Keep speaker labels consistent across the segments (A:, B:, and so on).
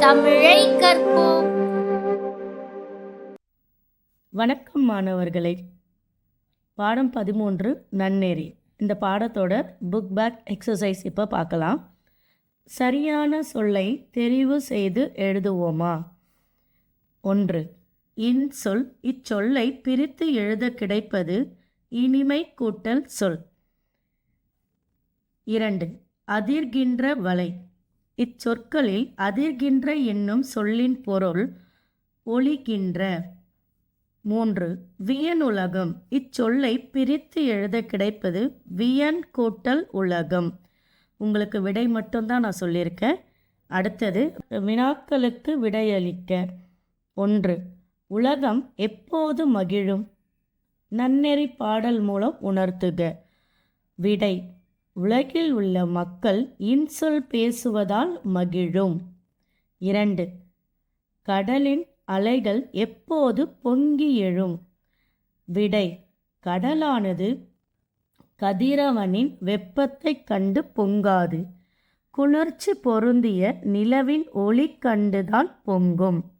A: தமிழை கற்போம்.
B: வணக்கம் மாணவர்களே. பாடம் பதிமூன்று நன்னெறி. இந்த பாடத்தோட புக் பேக் எக்ஸசைஸ் இப்போ பார்க்கலாம். சரியான சொல்லை தெரிவு செய்து எழுதுவோமா? ஒன்று இன்சொல் இச்சொல்லை பிரித்து எழுத கிடைப்பது இனிமை கூட்டல் சொல். இரண்டு அதிர்கின்ற வலை. இச்சொற்களில் அதிர்கின்ற என்னும் சொல்லின் பொருள் ஒளிகின்ற மூன்று. வியன் உலகம் இச்சொல்லை பிரித்து எழுத கிடைப்பது வியன் கூட்டல் உலகம். உங்களுக்கு விடை மட்டும்தான் நான் சொல்லியிருக்கேன். அடுத்தது வினாக்களுக்கு விடையளிக்க. ஒன்று. உலகம் எப்போது மகிழும்? நன்னெறி பாடல் மூலம் உணர்த்துக. விடை. உலகில் உள்ள மக்கள் இன்சொல் பேசுவதால் மகிழும். இரண்டு கடலின் அலைகள் எப்போது பொங்கி எழும்? விடை கடலானது கதிரவனின் வெப்பத்தைக் கண்டு பொங்காது. குளிர்ச்சி பொருந்திய நிலவின் ஒளி கண்டுதான் பொங்கும்.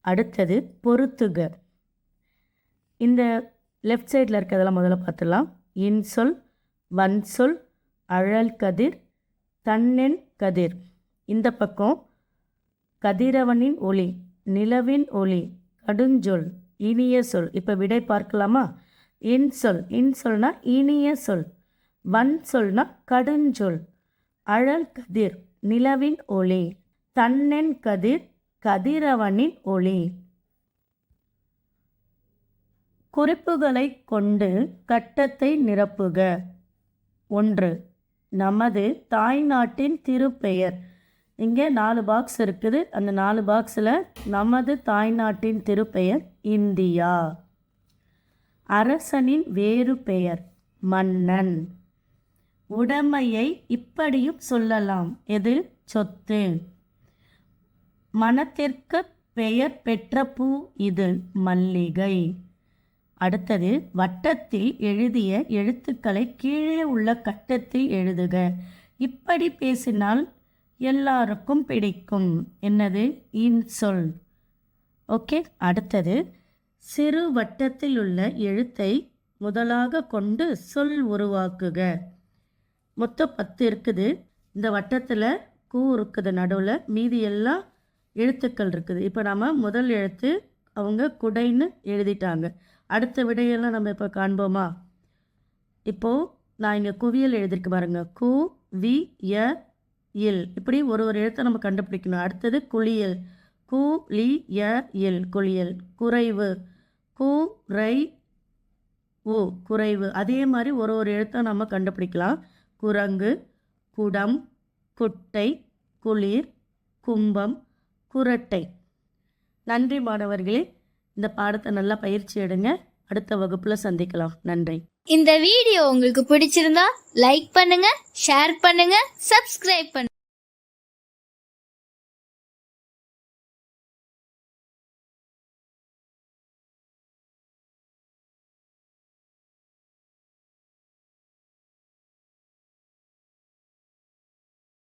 B: அடுத்தது பொருத்துக இந்த லெஃப்ட் சைடில் இருக்கிறதெல்லாம் முதல்ல பார்த்துடலாம். இன்சொல் வன்சொல் அழல் கதிர் தன்னென் கதிர். இந்த பக்கம் கதிரவனின் ஒளி நிலவின் ஒளி கடுஞ்சொல் இனிய சொல். இப்போ விடை பார்க்கலாமா? இன்சொல் இன்சொல்னா இனிய சொல். வன் சொல்னா கடுஞ்சொல். அழல் கதிர் நிலவின் ஒளி தன்னென் கதிர் கதிரவனின் ஒளி. குறிப்புகளை கொண்டு கட்டத்தை நிரப்புக. ஒன்று. நமது தாய்நாட்டின் திருப்பெயர். இங்கே நாலு பாக்ஸ் இருக்குது. அந்த நாலு பாக்ஸில் நமது தாய்நாட்டின் திருப்பெயர் இந்தியா. அரசனின் வேறு பெயர் மன்னன். உடைமையை இப்படியும் சொல்லலாம். எது சொத்து. மனத்திற்கு பெயர் பெற்ற பூ இது மல்லிகை. அடுத்தது வட்டத்தில் எழுதிய எழுத்துக்களை கீழே உள்ள கட்டத்தில் எழுதுக. இப்படி பேசினால் எல்லாருக்கும் பிடிக்கும். என்னது? இன்சொல் ஓகே அடுத்தது சிறு வட்டத்தில் உள்ள எழுத்தை முதலாக கொண்டு சொல் உருவாக்குக. மொத்தம் பத்து இருக்குது. இந்த வட்டத்தில் கூ இருக்குது நடுவில் மீதி எல்லாம் எழுத்துக்கள் இருக்குது. இப்போ நாம் முதல் எழுத்து அவங்க குடைன்னு எழுதிட்டாங்க. அடுத்த விடையெல்லாம் நம்ம இப்போ காண்போமா? இப்போது நான் இங்கே குவியல் எழுதியிருக்கு பாருங்கள் கு வி ய இல். இப்படி ஒரு ஒரு எழுத்தை நம்ம கண்டுபிடிக்கணும். அடுத்தது குளியல். கு லி ய இல். குளியல். குறைவு. கு ரை ஓ குறைவு. அதே மாதிரி ஒரு ஒரு எழுத்தை நம்ம கண்டுபிடிக்கலாம். குரங்கு குடம் குட்டை குளிர் கும்பம் குரட்டை. நன்றி மாணவர்களே. இந்த பாடத்தை நல்லா பயிற்சி எடுங்க. அடுத்த வகுப்பில் சந்திக்கலாம். நன்றி.
A: இந்த வீடியோ உங்களுக்கு பிடிச்சிருந்தா லைக் பண்ணுங்க ஷேர் பண்ணுங்க சப்ஸ்கிரைப் பண்ணுங்க.